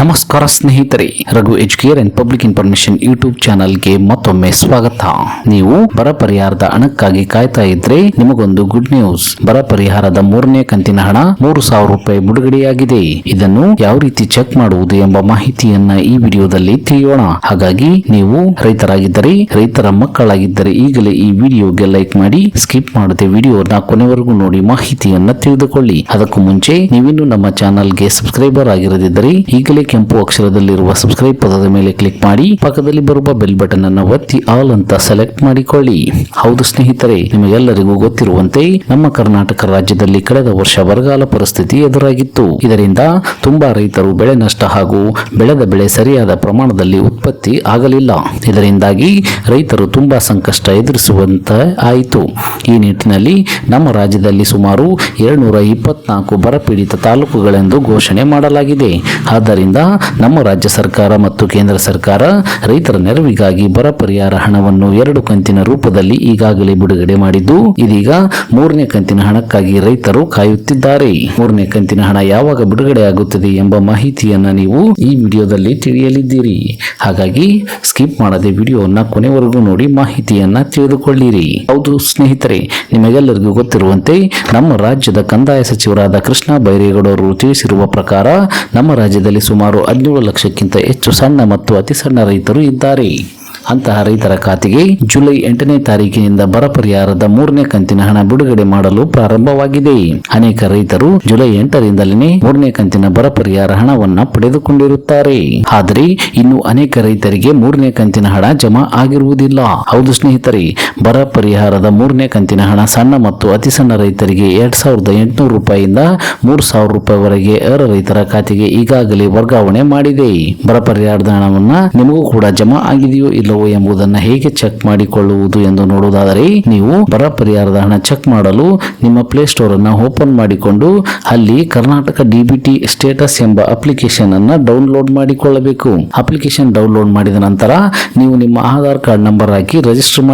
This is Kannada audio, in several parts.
ನಮಸ್ಕಾರ ಸ್ನೇಹಿತರೆ, Raghu Educare and public information YouTube ಚಾನಲ್ಗೆ ಮತ್ತೊಮ್ಮೆ ಸ್ವಾಗತ. ನೀವು ಬರ ಪರಿಹಾರದ ಹಣಕ್ಕಾಗಿ ಕಾಯ್ತಾ ಇದ್ರೆ ನಿಮಗೊಂದು ಗುಡ್ ನ್ಯೂಸ್ ಬರ ಪರಿಹಾರದ ಮೂರನೇ ಕಂತಿನ ಹಣ ಮೂರು ಸಾವಿರ ರೂಪಾಯಿ ಬಿಡುಗಡೆಯಾಗಿದೆ. ಇದನ್ನು ಯಾವ ರೀತಿ ಚೆಕ್ ಮಾಡುವುದು ಎಂಬ ಮಾಹಿತಿಯನ್ನ ಈ ವಿಡಿಯೋದಲ್ಲಿ ತಿಳಿಯೋಣ. ಹಾಗಾಗಿ ನೀವು ರೈತರಾಗಿದ್ದರೆ, ರೈತರ ಮಕ್ಕಳಾಗಿದ್ದರೆ ಈಗಲೇ ಈ ವಿಡಿಯೋಗೆ ಲೈಕ್ ಮಾಡಿ ಸ್ಕಿಪ್ ಮಾಡದೆ ವಿಡಿಯೋನ ಕೊನೆವರೆಗೂ ನೋಡಿ ಮಾಹಿತಿಯನ್ನ ತಿಳಿದುಕೊಳ್ಳಿ. ಅದಕ್ಕೂ ಮುಂಚೆ ನೀವಿನ್ನು ನಮ್ಮ ಚಾನಲ್ಗೆ ಸಬ್ಸ್ಕ್ರೈಬರ್ ಆಗಿರದಿದ್ದರೆ ಈಗಲೇ ಕೆಂಪು ಅಕ್ಷರದಲ್ಲಿರುವ ಸಬ್ಸ್ಕ್ರೈಬ್ ಪದದ ಮೇಲೆ ಕ್ಲಿಕ್ ಮಾಡಿ, ಪಕ್ಕದಲ್ಲಿ ಬರುವ ಬೆಲ್ ಬಟನ್ ಅನ್ನು ಒತ್ತಿ ಆಲ್ ಅಂತ ಸೆಲೆಕ್ಟ್ ಮಾಡಿಕೊಳ್ಳಿ. ಹೌದು ಸ್ನೇಹಿತರೆ, ನಿಮಗೆಲ್ಲರಿಗೂ ಗೊತ್ತಿರುವಂತೆ, ನಮ್ಮ ಕರ್ನಾಟಕ ರಾಜ್ಯದಲ್ಲಿ ಕಳೆದ ವರ್ಷ ಬರಗಾಲ ಪರಿಸ್ಥಿತಿ ಎದುರಾಗಿತ್ತು. ಇದರಿಂದ ತುಂಬಾ ರೈತರು ಬೆಳೆ ನಷ್ಟ ಹಾಗೂ ಬೆಳೆದ ಬೆಳೆ ಸರಿಯಾದ ಪ್ರಮಾಣದಲ್ಲಿ ಉತ್ಪತ್ತಿ ಆಗಲಿಲ್ಲ. ಇದರಿಂದಾಗಿ ರೈತರು ತುಂಬಾ ಸಂಕಷ್ಟ ಎದುರಿಸುವಂತ ಆಯಿತು. ಈ ನಿಟ್ಟಿನಲ್ಲಿ ನಮ್ಮ ರಾಜ್ಯದಲ್ಲಿ ಸುಮಾರು ಏಳ್ನೂರ ಇಪ್ಪತ್ನಾಲ್ಕು ಬರಪೀಡಿತ ತಾಲೂಕುಗಳೆಂದು ಘೋಷಣೆ ಮಾಡಲಾಗಿದೆ. ಆದ್ದರಿಂದ ನಮ್ಮ ರಾಜ್ಯ ಸರ್ಕಾರ ಮತ್ತು ಕೇಂದ್ರ ಸರ್ಕಾರ ರೈತರ ನೆರವಿಗಾಗಿ ಬರ ಪರಿಹಾರ ಹಣವನ್ನು ಎರಡು ಕಂತಿನ ರೂಪದಲ್ಲಿ ಈಗಾಗಲೇ ಬಿಡುಗಡೆ ಮಾಡಿದ್ದು, ಇದೀಗ ಮೂರನೇ ಕಂತಿನ ಹಣಕ್ಕಾಗಿ ರೈತರು ಕಾಯುತ್ತಿದ್ದಾರೆ. ಮೂರನೇ ಕಂತಿನ ಹಣ ಯಾವಾಗ ಬಿಡುಗಡೆ ಆಗುತ್ತದೆ ಎಂಬ ಮಾಹಿತಿಯನ್ನ ನೀವು ಈ ವಿಡಿಯೋದಲ್ಲಿ ತಿಳಿಯಲಿದ್ದೀರಿ. ಹಾಗಾಗಿ ಸ್ಕಿಪ್ ಮಾಡದೆ ವಿಡಿಯೋವನ್ನ ಕೊನೆವರೆಗೂ ನೋಡಿ ಮಾಹಿತಿಯನ್ನ ತಿಳಿದುಕೊಳ್ಳಿರಿ. ಹೌದು ಸ್ನೇಹಿತರೆ, ನಿಮಗೆಲ್ಲರಿಗೂ ಗೊತ್ತಿರುವಂತೆ ನಮ್ಮ ರಾಜ್ಯದ ಕಂದಾಯ ಸಚಿವರಾದ ಕೃಷ್ಣ ಬೈರೇಗೌಡರು ತಿಳಿಸಿರುವ ಪ್ರಕಾರ ನಮ್ಮ ರಾಜ್ಯದಲ್ಲಿ ಹದಿನೇಳು ಲಕ್ಷಕ್ಕಿಂತ ಹೆಚ್ಚು ಸಣ್ಣ ಮತ್ತು ಅತಿ ಸಣ್ಣ ರೈತರು ಇದ್ದಾರೆ. ಅಂತಹ ರೈತರ ಖಾತೆಗೆ ಜುಲೈ ಎಂಟನೇ ತಾರೀಕಿನಿಂದ ಬರ ಪರಿಹಾರದ ಮೂರನೇ ಕಂತಿನ ಹಣ ಬಿಡುಗಡೆ ಮಾಡಲು ಪ್ರಾರಂಭವಾಗಿದೆ. ಅನೇಕ ರೈತರು ಜುಲೈ ಎಂಟರಿಂದಲೇ ಮೂರನೇ ಕಂತಿನ ಬರ ಪರಿಹಾರ ಹಣವನ್ನು ಪಡೆದುಕೊಂಡಿರುತ್ತಾರೆ. ಆದರೆ ಇನ್ನು ಅನೇಕ ರೈತರಿಗೆ ಮೂರನೇ ಕಂತಿನ ಹಣ ಜಮಾ ಆಗಿರುವುದಿಲ್ಲ. ಹೌದು ಸ್ನೇಹಿತರೆ ಬರ ಪರಿಹಾರದ ಮೂರನೇ ಕಂತಿನ ಹಣ ಸಣ್ಣ ಮತ್ತು ಅತಿ ಸಣ್ಣ ರೈತರಿಗೆ ಎರಡ್ ಸಾವಿರದ ಎಂಟುನೂರು ರೂಪಾಯಿಯಿಂದ ಮೂರು ಸಾವಿರ ರೂಪಾಯಿವರೆಗೆ ಅರ್ಹ ರೈತರ ಖಾತೆಗೆ ಈಗಾಗಲೇ ವರ್ಗಾವಣೆ ಮಾಡಿದೆ. ಬರ ಪರಿಹಾರದ ಹಣವನ್ನು ನಿಮಗೂ ಕೂಡ ಜಮಾ ಆಗಿದೆಯೋ ಇಲ್ಲವೋ ಎಂಬುದನ್ನು ಹೇಗೆ ಚೆಕ್ ಮಾಡಿಕೊಳ್ಳುವುದು ಎಂದು ನೋಡುವುದಾದರೆ, ನೀವು ಬರ ಪರಿಹಾರದ ಹಣ ಚೆಕ್ ಮಾಡಲು ನಿಮ್ಮ ಪ್ಲೇ ಸ್ಟೋರ್ ಅನ್ನ ಓಪನ್ ಮಾಡಿಕೊಂಡು ಅಲ್ಲಿ ಕರ್ನಾಟಕ ಡಿಬಿಟಿ ಸ್ಟೇಟಸ್ ಎಂಬ ಅಪ್ಲಿಕೇಶನ್ ಅನ್ನು ಡೌನ್ಲೋಡ್ ಮಾಡಿಕೊಳ್ಳಬೇಕು. ಅಪ್ಲಿಕೇಶನ್ ಡೌನ್ಲೋಡ್ ಮಾಡಿದ ನಂತರ ನೀವು ನಿಮ್ಮ ಆಧಾರ್ ಕಾರ್ಡ್ ನಂಬರ್ ಹಾಕಿ ರಿಜಿಸ್ಟರ್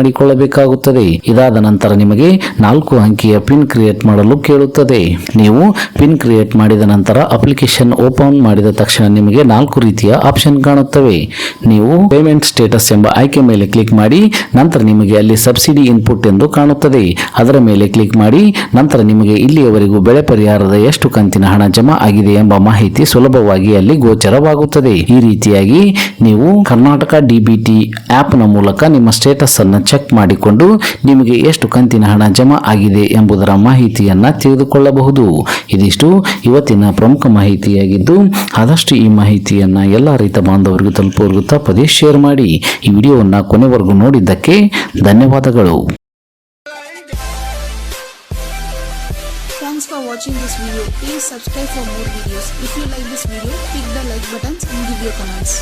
ಮಾಡಿಕೊಳ್ಳಬೇಕಾಗುತ್ತದೆ ಇದಾದ ನಂತರ ನಿಮಗೆ ನಾಲ್ಕು ಅಂಕಿಯ ಪಿನ್ ಕ್ರಿಯೇಟ್ ಮಾಡಲು ಕೇಳುತ್ತದೆ. ನೀವು ಪಿನ್ ಕ್ರಿಯೇಟ್ ಮಾಡಿದ ನಂತರ ಅಪ್ಲಿಕೇಶನ್ ಓಪನ್ ಮಾಡಿದ ತಕ್ಷಣ ನಿಮಗೆ ನಾಲ್ಕು ರೀತಿಯ ಆಪ್ಷನ್ ಕಾಣುತ್ತವೆ. ನೀವು ಪೇಮೆಂಟ್ ಸ್ಟೇಟಸ್ ಎಂಬ ಆಯ್ಕೆ ಮೇಲೆ ಕ್ಲಿಕ್ ಮಾಡಿ, ನಂತರ ನಿಮಗೆ ಅಲ್ಲಿ ಸಬ್ಸಿಡಿ ಇನ್ಪುಟ್ ಎಂದು ಕಾಣುತ್ತದೆ. ಅದರ ಮೇಲೆ ಕ್ಲಿಕ್ ಮಾಡಿ, ನಂತರ ನಿಮಗೆ ಇಲ್ಲಿಯವರೆಗೂ ಬೆಳೆ ಪರಿಹಾರದ ಎಷ್ಟು ಕಂತಿನ ಹಣ ಜಮಾ ಆಗಿದೆ ಎಂಬ ಮಾಹಿತಿ ಸುಲಭವಾಗಿ ಅಲ್ಲಿ ಗೋಚರವಾಗುತ್ತದೆ. ಈ ರೀತಿಯಾಗಿ ನೀವು ಕರ್ನಾಟಕ ಡಿಬಿಟಿ ಆಪ್ನ ಮೂಲಕ ನಿಮ್ಮ ಸ್ಟೇಟಸ್ ಅನ್ನು ಚೆಕ್ ಮಾಡಿಕೊಂಡು ನಿಮಗೆ ಎಷ್ಟು ಕಂತಿನ ಹಣ ಜಮಾ ಆಗಿದೆ ಎಂಬುದರ ಮಾಹಿತಿಯನ್ನು ತಿಳಿದುಕೊಳ್ಳಬಹುದು ಇದಿಷ್ಟು ಇವತ್ತಿನ ಪ್ರಮುಖ ಮಾಹಿತಿಯಾಗಿದ್ದು ಆದಷ್ಟು ಈ ಮಾಹಿತಿಯನ್ನು ಎಲ್ಲ ರೈತ ಬಾಂಧವರಿಗೂ ತಲುಪುವವರೆಗೂ ತಪ್ಪದೇ ಶೇರ್ ಮಾಡಿ ಈ ವಿಡಿಯೋವನ್ನು ಕೊನೆವರೆಗೂ ನೋಡಿದ್ದಕ್ಕೆ ಧನ್ಯವಾದಗಳು Thanks for watching this video. Please subscribe for more videos. If you like this video, click the like buttons and give your comments.